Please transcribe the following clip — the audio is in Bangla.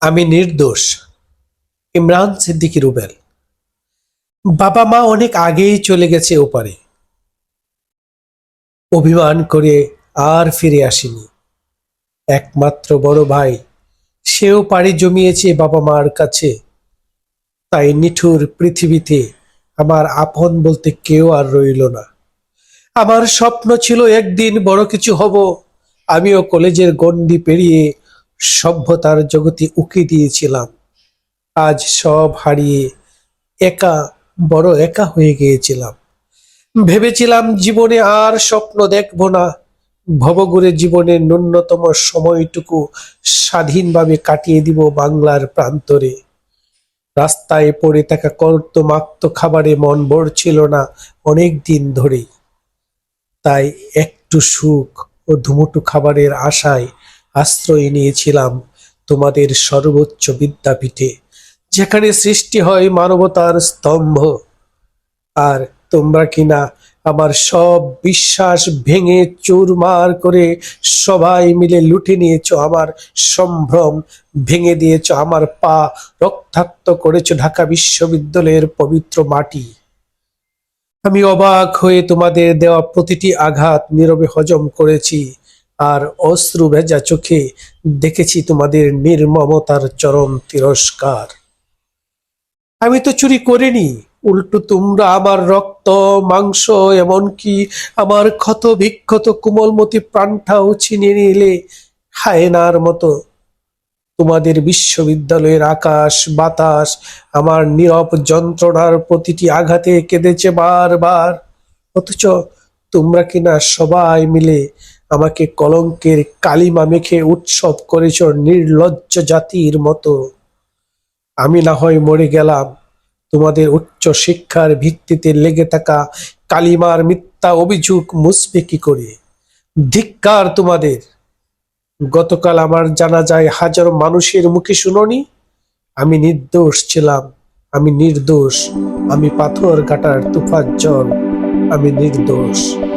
আমি নির্দোষ, ইমরান সিদ্দিকী রুবেল। বাবা মা অনেক আগেই চলে গেছে ওপারে। অভিমান করে আর ফিরে আসেনি। একমাত্র বড় ভাই, সেও পাড়ি জমিয়েছে বাবা মার কাছে। তাই নিঠুর পৃথিবীতে আমার আপন বলতে কেউ আর রইল না। আমার স্বপ্ন ছিল একদিন বড় কিছু হব, আমিও কলেজের গণ্ডি পেরিয়ে সভ্যতার জগতে উকি দিয়েছিলাম। আজ সব হারিয়ে একা, বড় একা হয়ে গিয়েছিলাম। ভেবেছিলাম জীবনে আর স্বপ্ন দেখব না। ভবঘুরে জীবনের ন্যূনতম সময়টুকু স্বাধীনভাবে কাটিয়ে দিব বাংলার প্রান্তরে। রাস্তায় পড়ে থাকা কর্তমাক্ত খাবারে মন ভরছিল না অনেক দিন ধরেই। তাই একটু সুখ ও ধুমুটু খাবারের আশায় আশ্রয় নিয়েছিলাম তোমাদের সর্বোচ্চ বিদ্যাপীঠে, যেখানে সৃষ্টি হয় মানবতার স্তম্ভ। আর তোমরা কিনা আমার সব বিশ্বাস ভেঙে চুরমার করে সবাই মিলে লুটে নিয়েছ, আমার সম্ভ্রম ভেঙে দিয়েছ, আমার পা রক্তাক্ত করেছ ঢাকা বিশ্ববিদ্যালয়ের পবিত্র মাটি। আমি অবাক হয়ে তোমাদের দেওয়া প্রতিটি আঘাত নীরবে হজম করেছি। আর অশ্রু ভেজা চোখে দেখেছি তোমাদের নির্মমতার চরম তিরস্কার। আমি তো চুরি করিনি, উল্টো তোমরা আমার রক্ত, মাংস, এমনকি আমার ক্ষত বিক্ষত কোমলমতি প্রাণটাও ছিনিয়ে নিলে হায়নার মতো। তোমাদের বিশ্ববিদ্যালয়ের আকাশ, বাতাস, আমার নীরব যন্ত্রণার প্রতিটি আঘাতে কেঁদেছে বারবার। অথচ তোমরা কিনা সবাই মিলে আমাকে কলঙ্কের কালিমা মেখে উৎসব করেছ নির্লজ্জ জাতির মতো। আমি না হয় মরে গেলাম। তোমাদের উচ্চ শিক্ষার ভিত্তিতে লেগে থাকা কালিমার মিথ্যা অভিযোগ মুছবে কি করে? ধিক্কার তোমাদের। গতকাল আমার জানা যায় হাজারো মানুষের মুখে শুনোনি। আমি নির্দোষ ছিলাম। আমি নির্দোষ। আমি পাথর কাটার তুফার জল আমি নির্দোষ।